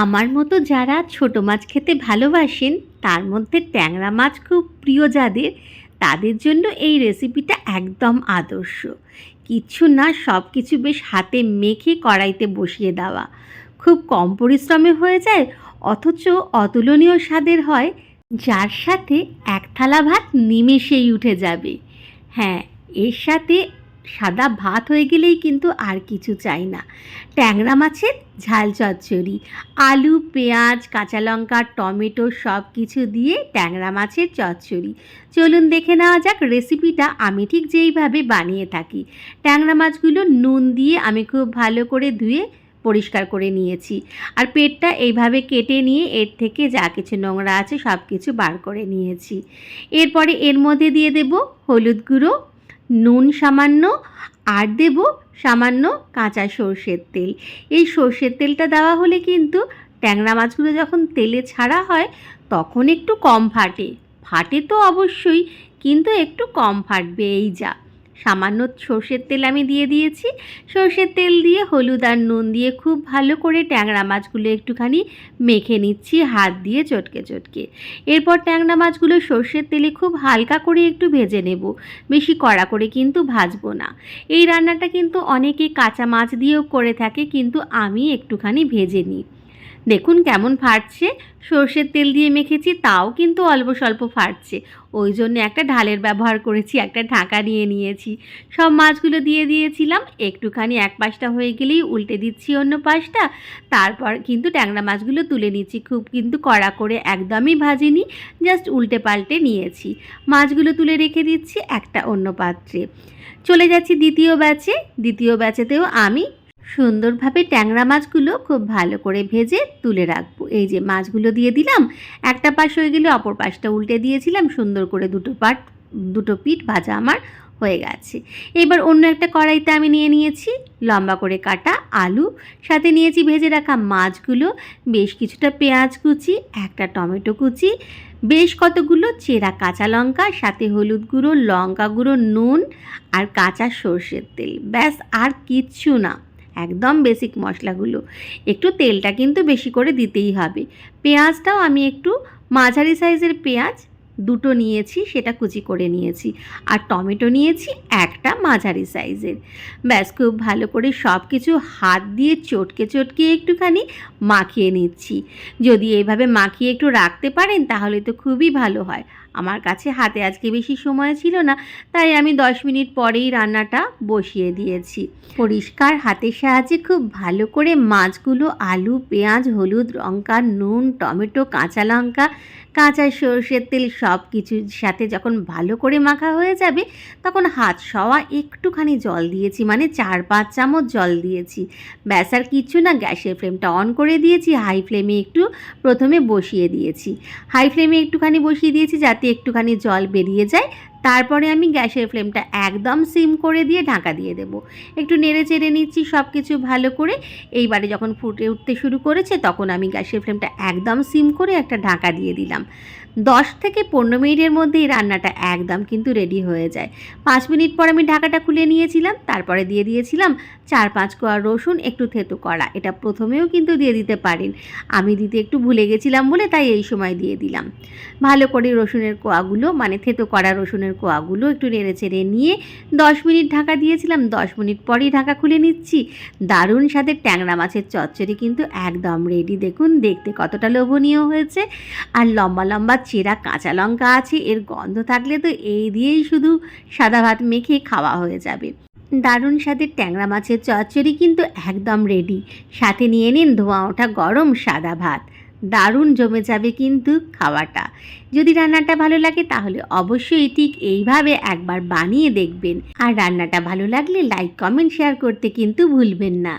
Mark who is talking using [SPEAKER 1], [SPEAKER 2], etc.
[SPEAKER 1] আমার মতো যারা ছোট মাছ খেতে ভালোবাসেন, তার মধ্যে ট্যাংরা মাছ খুব প্রিয় যাদের, তাদের জন্য এই রেসিপিটা একদম আদর্শ। কিচ্ছু না সব কিছু বেশ হাতে মেখে কড়াইতে বসিয়ে দেওয়া। খুব কম পরিশ্রমে হয়ে যায়, অথচ অতুলনীয় স্বাদের হয়, যার সাথে এক থালা ভাত নিমেষেই উঠে যাবে। হ্যাঁ এর সাথে সাদা ভাত হয়ে গেলেই কিন্তু আর কিছু চাই না। ট্যাংরা মাছের ঝাল চচ্চড়ি, আলু, পেঁয়াজ, কাঁচা লঙ্কা, টমেটো সব কিছু দিয়ে ট্যাংরা মাছের চচ্চড়ি। চলুন দেখে নেওয়া যাক রেসিপিটা আমি ঠিক যেইভাবে বানিয়ে থাকি। ট্যাংরা মাছগুলো নুন দিয়ে আমি খুব ভালো করে ধুয়ে পরিষ্কার করে নিয়েছি। আর পেটটা এইভাবে কেটে নিয়ে এর থেকে যা কিছু নোংরা আছে সব কিছু বার করে নিয়েছি। এরপরে এর মধ্যে দিয়ে দেব হলুদ গুঁড়ো নুন সামান্য আর দেব সামান্য কাঁচা সর্ষের তেল। এই সর্ষের তেলটা দেওয়া হলে কিন্তু ট্যাংরা মাছগুলো যখন তেলে ছাড়া হয়, তখন একটু কম ফাটে। ফাটে তো অবশ্যই, কিন্তু একটু কম ফাটবে এই যা। সামান্য সর্ষের তেল আমি দিয়ে দিয়েছি। সর্ষের তেল দিয়ে হলুদ আর নুন দিয়ে খুব ভালো করে ট্যাংরা মাছগুলো একটুখানি মেখে নিচ্ছি, হাত দিয়ে চটকে চটকে। এরপর ট্যাংরা মাছগুলো সর্ষের তেলে খুব হালকা করে একটু ভেজে নেব। বেশি কড়া করে কিন্তু ভাজবো না। এই রান্নাটা কিন্তু অনেকে কাঁচা মাছ দিয়েও করে থাকে, কিন্তু আমি একটুখানি ভেজে নিই। দেখুন কেমন ফাটছে। সর্ষের তেল দিয়ে মেখেছি, তাও কিন্তু অল্প স্বল্প ফাটছে। ওই জন্য একটা ঢালের ব্যবহার করেছি, একটা ঢাকা নিয়ে নিয়েছি। সব মাছগুলো দিয়ে দিয়েছিলাম, একটুখানি এক পাশটা হয়ে গেলেই উল্টে দিচ্ছি অন্য পাশটা। তারপর কিন্তু ট্যাংরা মাছগুলো তুলে নিচ্ছি খুব কিন্তু কড়া করে, একদমই ভাজিনি, জাস্ট উল্টে পাল্টে নিয়েছি। মাছগুলো তুলে রেখে দিচ্ছি একটা অন্য পাত্রে। চলে যাচ্ছি দ্বিতীয় ব্যাচে। দ্বিতীয় ব্যাচেতেও আমি সুন্দরভাবে ট্যাংরা মাছগুলো খুব ভালো করে ভেজে তুলে রাখব। এই যে মাছগুলো দিয়ে দিলাম, একটা পাশ হয়ে গেলে অপর পাশটা উল্টে দিয়েছিলাম, সুন্দর করে দুটো পাট, দুটো পিঠ ভাজা আমার হয়ে গেছে। এবার অন্য একটা কড়াইতে আমি নিয়ে নিয়েছি লম্বা করে কাটা আলু, সাথে নিয়েছি ভেজে রাখা মাছগুলো, বেশ কিছুটা পেঁয়াজ কুচি, একটা টমেটো কুচি, বেশ কতগুলো চেরা কাঁচা লঙ্কা, সাথে হলুদ গুঁড়ো, লঙ্কা গুঁড়ো, নুন আর কাঁচা সর্ষের তেল। ব্যাস, আর কিচ্ছু না। একদম বেসিক মশলাগুলো। একটু তেলটা কিন্তু বেশি করে দিতেই হবে। পেঁয়াজটাও আমি একটু মাঝারি সাইজের পেঁয়াজ দুটো নিয়েছি, সেটা কুচি করে নিয়েছি। আর টমেটো নিয়েছি, একটা মাঝারি সাইজের। ব্যাস, খুব ভালো করে সব কিছু হাত দিয়ে চটকে চটকে একটুখানি মাখিয়ে নিচ্ছি। যদি এইভাবে মাখিয়ে একটু রাখতে পারেন, তাহলে তো খুবই ভালো হয়। আমার কাছে হাতে আজকে বেশি সময় ছিল না, তাই আমি দশ মিনিট পরেই রান্নাটা বসিয়ে দিয়েছি। পরিষ্কার হাতের সাহায্যে খুব ভালো করে মাছগুলো আলু, পেঁয়াজ, হলুদ, লঙ্কা, নুন, টমেটো, কাঁচা লঙ্কা কাঁচা সর্ষের তেল সব কিছুর সাথে যখন ভালো করে মাখা হয়ে যাবে, তখন হাত সওয়া একটুখানি জল দিয়েছি মানে চার পাঁচ চামচ জল দিয়েছি। ব্যাস আর কিচ্ছু না, গ্যাসের ফ্লেমটা অন করে দিয়েছি, হাই ফ্লেমে একটু প্রথমে বসিয়ে দিয়েছি। হাই ফ্লেমে একটুখানি বসিয়ে দিয়েছি যাতে একটুখানি জল বেরিয়ে যায় তারপরে আমি গ্যাসের ফ্লেমটা একদম সিম করে দিয়ে ঢাকা দিয়ে দেবো। একটু নেড়ে চেড়ে নিচ্ছি, সব কিছু ভালো করে। এইবারে যখন ফুটে উঠতে শুরু করেছে, তখন আমি গ্যাসের ফ্লেমটা একদম সিম করে একটা ঢাকা দিয়ে দিলাম। দশ থেকে পনেরো মিনিটের মধ্যে এই রান্নাটা একদম কিন্তু রেডি হয়ে যায়। পাঁচ মিনিট পর আমি ঢাকাটা খুলে নিয়েছিলাম, তারপরে দিয়ে দিয়েছিলাম চার পাঁচ কোয়া রসুন, একটু থেতো করা এটা প্রথমেও কিন্তু দিয়ে দিতে পারেন। আমি দিতে একটু ভুলে গেছিলাম বলে তাই এই সময় দিয়ে দিলাম। ভালো করে রসুনের কোয়াগুলো মানে থেতো করা রসুনের কোয়াগুলো একটু নেড়ে চেড়ে নিয়ে দশ মিনিট ঢাকা দিয়েছিলাম। দশ মিনিট পরেই ঢাকা খুলে নিচ্ছি। দারুণ স্বাদের ট্যাংরা মাছের চচ্চড়ি কিন্তু একদম রেডি দেখুন, দেখতে কতটা লোভনীয় হয়েছে। আর লম্বা লম্বা চেরা কাঁচা লঙ্কা আছে, এর গন্ধ থাকলে তো এই দিয়েই শুধু সাদা ভাত মেখে খাওয়া হয়ে যাবে। দারুণ স্বাদের ট্যাংরা মাছের চচ্চড়ি কিন্তু একদম রেডি সাথে নিয়ে নিন ধোঁয়া ওঠা গরম সাদা ভাত। দারুণ জমে যাবে কিন্তু খাওয়াটা। যদি রান্নাটা ভালো লাগে তাহলে অবশ্যই ঠিক এইভাবে একবার বানিয়ে দেখবেন। আর রান্নাটা ভালো লাগলে লাইক কমেন্ট শেয়ার করতে কিন্তু ভুলবেন না।